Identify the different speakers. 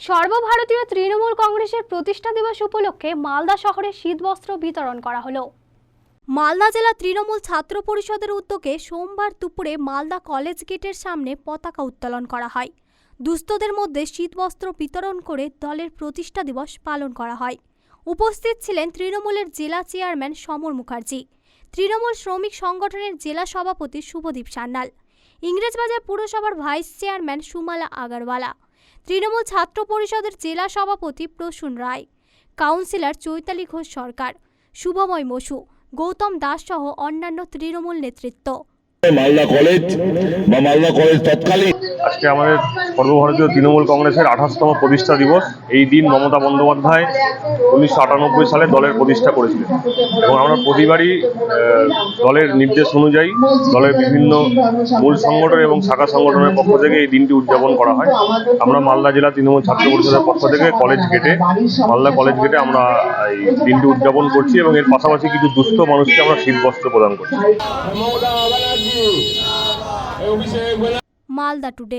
Speaker 1: সর্বভারতীয় তৃণমূল কংগ্রেসের প্রতিষ্ঠা দিবস উপলক্ষে মালদা শহরে শীতবস্ত্র বিতরণ করা হলো। মালদা জেলা তৃণমূল ছাত্র পরিষদের উদ্যোগে সোমবার দুপুরে মালদা কলেজ গেটের সামনে পতাকা উত্তোলন করা হয়। দুস্থদের মধ্যে শীতবস্ত্র বিতরণ করে দলের প্রতিষ্ঠা দিবস পালন করা হয়। উপস্থিত ছিলেন তৃণমূলের জেলা চেয়ারম্যান সমর মুখার্জি, তৃণমূল শ্রমিক সংগঠনের জেলা সভাপতি শুভদীপ সান্যাল, ইংরেজবাজার পুরসভার ভাইস চেয়ারম্যান সুমালা আগারওয়ালা তৃণমূল ছাত্র পরিষদের জেলা সভাপতি প্রসূন রায়, কাউন্সিলর চৈতালি ঘোষ সরকার, শুভময় বসু, গৌতম দাস সহ অন্যান্য তৃণমূল নেতৃত্ব।
Speaker 2: মালদা কলেজ বা মালদা কলেজ তৎকালীন
Speaker 3: আজকে আমাদের সর্বভারতীয় তৃণমূল কংগ্রেসের আঠাশতম প্রতিষ্ঠা দিবস। এই দিন মমতা বন্দ্যোপাধ্যায় উনিশশো আটানব্বই সালে দলের প্রতিষ্ঠা করেছিলেন। এবং আমরা প্রতিবারই দলের নির্দেশ অনুযায়ী দলের বিভিন্ন মূল সংগঠন এবং শাখা সংগঠনের পক্ষ থেকে এই দিনটি উদযাপন করা হয়। আমরা মালদা জেলা তৃণমূল ছাত্র পরিষদের পক্ষ থেকে কলেজ গেটে মালদা কলেজ গেটে আমরা এই দিনটি উদযাপন করছি এবং এর পাশাপাশি কিছু দুস্থ মানুষকে আমরা শীতবস্ত্র প্রদান করছি।
Speaker 1: মালদা টুডে।